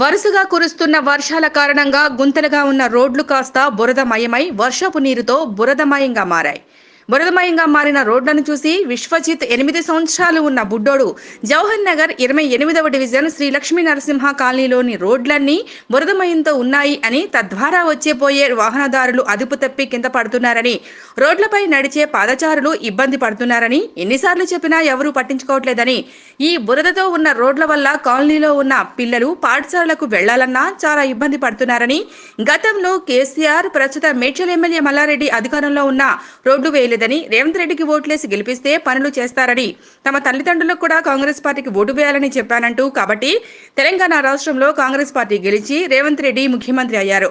వరుసగా కురుస్తున్న వర్షాల కారణంగా గుంతలుగా ఉన్న రోడ్లు కాస్త బురదమయమై వర్షపు నీరుతో బురదమయంగా మారాయి. బురదమయంగా మారిన రోడ్లను చూసి విశ్వజిత్ ఎనిమిది సంవత్సరాలు ఉన్న బుడ్డోడు. జవహర్ నగర్ ఇరవై ఎనిమిదవ డివిజన్ శ్రీ లక్ష్మీ నరసింహ కాలనీలోని రోడ్లన్నీ బురదమయంతో ఉన్నాయి అని తద్వారా వచ్చేపోయే వాహనదారులు అదుపు తప్పి కింద పడుతున్నారని రోడ్లపై నడిచే పాదచారులు ఇబ్బంది పడుతున్నారని ఎన్నిసార్లు చెప్పినా ఎవరూ పట్టించుకోవట్లేదని ఈ బురదతో ఉన్న రోడ్ల వల్ల కాలనీలో ఉన్న పిల్లలు పాఠశాలలకు వెళ్ళాలన్నా చాలా ఇబ్బంది పడుతున్నారని గతంలో కేసీఆర్ ప్రస్తుత మేడ్చల్ ఎమ్మెల్యే మల్లారెడ్డి అధికారంలో ఉన్న రోడ్డు లేదని రేవంత్ రెడ్డికి ఓట్లేసి గెలిపిస్తే పనులు చేస్తారని తమ తల్లిదండ్రులకు కూడా కాంగ్రెస్ పార్టీకి ఓటు వేయాలని చెప్పానంటూ కాబట్టి తెలంగాణ రాష్ట్రంలో కాంగ్రెస్ పార్టీ గెలిచి రేవంత్ రెడ్డి ముఖ్యమంత్రి అయ్యారు.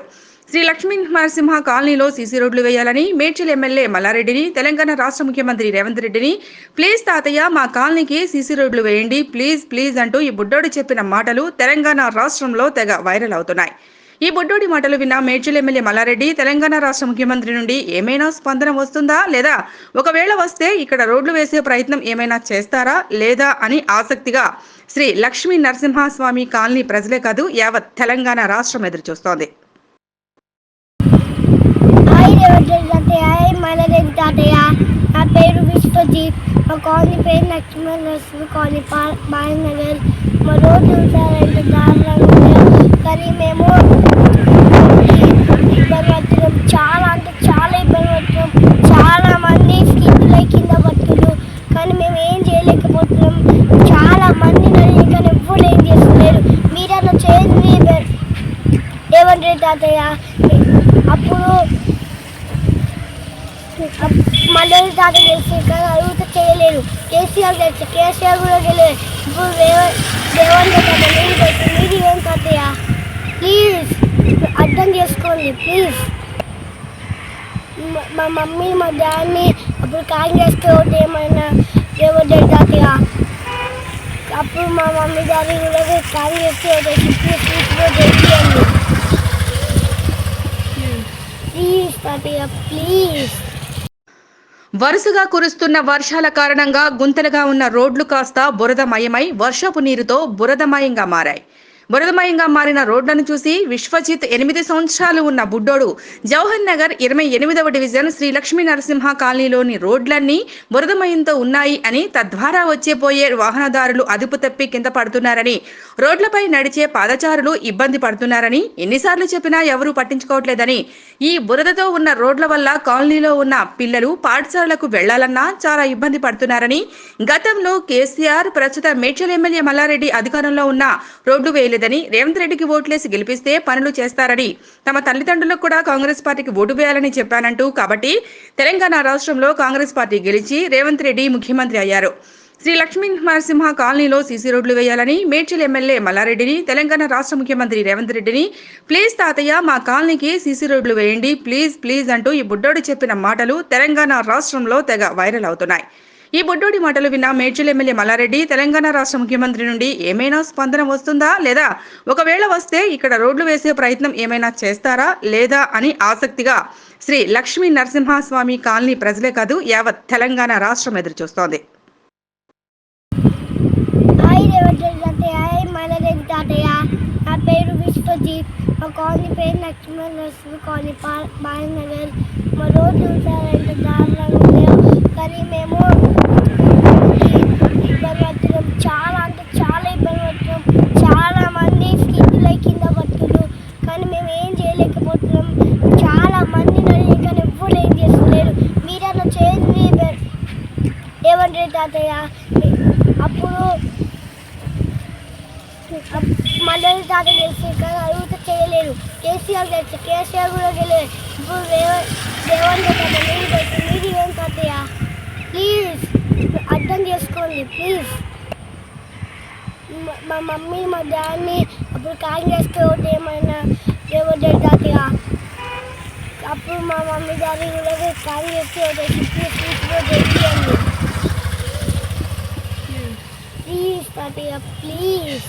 శ్రీ లక్ష్మీ నరసింహ కాలనీలో సీసీ రోడ్లు వేయాలని మేడ్చల్ ఎమ్మెల్యే మల్లారెడ్డిని తెలంగాణ రాష్ట్ర ముఖ్యమంత్రి రేవంత్ రెడ్డిని ప్లీజ్ తాతయ్య మా కాలనీకి సీసీ రోడ్లు వేయండి ప్లీజ్ ప్లీజ్ అంటూ ఈ బుడ్డోడు చెప్పిన మాటలు తెలంగాణ రాష్ట్రంలో తెగ వైరల్ అవుతున్నాయి. ఈ బుడ్డోడి మాటలు విన్న మేడ్చల్ ఎమ్మెల్యే మల్లారెడ్డి తెలంగాణ రాష్ట్ర ముఖ్యమంత్రి నుండి ఏమైనా స్పందన వస్తుందా లేదా? ఒకవేళ వస్తే ఇక్కడ రోడ్లు వేసే ప్రయత్నం ఏమైనా చేస్తారా లేదా అని ఆసక్తిగా శ్రీ లక్ష్మీ నరసింహస్వామి కాలనీ ప్రజలే కాదు యావత్ తెలంగాణ రాష్ట్రం ఎదురు చూస్తోంది. హాయ్ నా పేరు విశ్వజీత్. మా కాలనీ పేరు లక్ష్మణ నరసింహ కాలనీ బాలనగర్. మా రోడ్డు చూసారంటే దారుణంగా కానీ మేము ఇబ్బంది పడుతున్నాం. చాలా అంటే చాలా ఇబ్బంది పడుతున్నాం. చాలా మంది స్కిట్లు కింద పడుతున్నారు. కానీ మేము ఏం చేయలేకపోతున్నాం. చాలా మంది కానీ ఎవ్వరు ఏం చేస్తలేరు. మీరన్నా చేయండి రేవంత్ తాతయ్య? అప్పుడు మళ్ళీ తాత గెలిచి కానీ అడుగుతా చేయలేరు. కేసీఆర్ తెచ్చు కేసీఆర్ కూడా గెలలేదు ఇప్పుడు దేవ రేవంత్ రెడ్డి తాత మీరు మీరు ఏం తాతయ్య? ప్లీజ్ అర్థం చేసుకోండి ప్లీజ్. మా మమ్మీ మా డాడీని అప్పుడు కాంగ్రెస్కి ఓటు ఏమైనా ఏమో అప్పుడు మా మమ్మీ డాడీ కూడా కాంగ్రెస్కి ఓటేసి ప్లీజ్ ప్లీజ్ చేయండి ప్లీజ్ తాతయ్య ప్లీజ్. వరుసగా కురుస్తున్న వర్షాల కారణంగా గుంతలుగా ఉన్న రోడ్లు కాస్త బురదమయమై వర్షపు నీరుతో బురదమయంగా మారాయి. బురదమయంగా మారిన రోడ్లను చూసి విశ్వజిత్ ఎనిమిది సంవత్సరాలు ఉన్న బుడ్డోడు. జవహర్ నగర్ ఇరవై ఎనిమిదవ డివిజన్ శ్రీ లక్ష్మీ నరసింహ కాలనీలోని రోడ్లన్నీ బురదమయంతో ఉన్నాయి అని తద్వారా వచ్చే పోయే వాహనదారులు అదుపు తప్పి కింద పడుతున్నారని రోడ్లపై నడిచే పాదచారులు ఇబ్బంది పడుతున్నారని ఎన్నిసార్లు చెప్పినా ఎవరూ పట్టించుకోవట్లేదని ఈ బురదతో ఉన్న రోడ్ల వల్ల కాలనీలో ఉన్న పిల్లలు పాఠశాలలకు వెళ్ళాలన్నా చాలా ఇబ్బంది పడుతున్నారని గతంలో కేసీఆర్ ప్రస్తుత మేడ్చల్ ఎమ్మెల్యే మల్లారెడ్డి అధికారంలో ఉన్న రోడ్డు వేయలేదని రేవంత్ రెడ్డికి ఓట్లేసి గెలిపిస్తే పనులు చేస్తారని తమ తల్లిదండ్రులకు కూడా కాంగ్రెస్ పార్టీకి ఓటు వేయాలని చెప్పానంటూ కాబట్టి తెలంగాణ రాష్ట్రంలో కాంగ్రెస్ పార్టీ గెలిచి రేవంత్ రెడ్డి ముఖ్యమంత్రి అయ్యారు. శ్రీ లక్ష్మీ నరసింహ కాలనీలో సీసీ రోడ్లు వేయాలని మేడ్చల్ ఎమ్మెల్యే మల్లారెడ్డిని తెలంగాణ రాష్ట్ర ముఖ్యమంత్రి రేవంత్ రెడ్డిని ప్లీజ్ తాతయ్య మా కాలనీకి సీసీ రోడ్లు వేయండి ప్లీజ్ ప్లీజ్ అంటూ ఈ బుడ్డోడు చెప్పిన మాటలు తెలంగాణ రాష్ట్రంలో తెగ వైరల్ అవుతున్నాయి. ఈ బుడ్డోడి మాటలు విన్న మేడ్చల్ ఎమ్మెల్యే మల్లారెడ్డి తెలంగాణ రాష్ట్ర ముఖ్యమంత్రి నుండి ఏమైనా స్పందన వస్తుందా లేదా? ఒకవేళ వస్తే ఇక్కడ రోడ్లు వేసే ప్రయత్నం ఏమైనా చేస్తారా లేదా అని ఆసక్తిగా శ్రీ లక్ష్మీ నరసింహస్వామి కాలనీ ప్రజలే కాదు యావత్ తెలంగాణ రాష్ట్రం ఎదురు చూస్తోంది. హాయ్ నా పేరు విశ్వజీత్. మా కాలనీ పేరు లక్ష్మణ నరసింహ కాలనీ పా- బాలనగర్. మా రోడ్లు చూసారంటే దారుణంగా కానీ మేము ఇబ్బంది పడుతున్నాం చాలా అంటే చాలా ఇబ్బంది పడుతున్నాం చాలా మంది స్కిట్లు కింద పడుతున్నారు కానీ మేము ఏం చేయలేకపోతున్నాం చాలా మంది నడిచి కానీ ఎవ్వరు ఏం చేస్తలేరు మీరన్నా చేయండి రేవంత్ రెడ్డి తాతయ్య. అప్పుడు మళ్ళీ తాత చేసి కానీ అడుగుతా చేయలేరు కేసీఆర్ గెలిచి కేసీఆర్ కూడా గెలలేదు ఇప్పుడు రేవంత్ రేవంత్ రెడ్డి తాత మీరు గెలిచి ఏం తాతయ్య. ప్లీజ్ అర్థం చేసుకోండి ప్లీజ్ మా- మమ్మీ మా డాడీ అప్పుడు కాంగ్రెస్కి ఒకటి ఏమైనా రేవంత్ రెడ్డి తాతయ్య. అప్పుడు మా మమ్మీ డాడీ కూడా కాంగ్రెస్కి ఒకటి ప్లీజ్ ప్లీజ్ చేయండి ప్లీజ్ తాతయ్య ప్లీజ్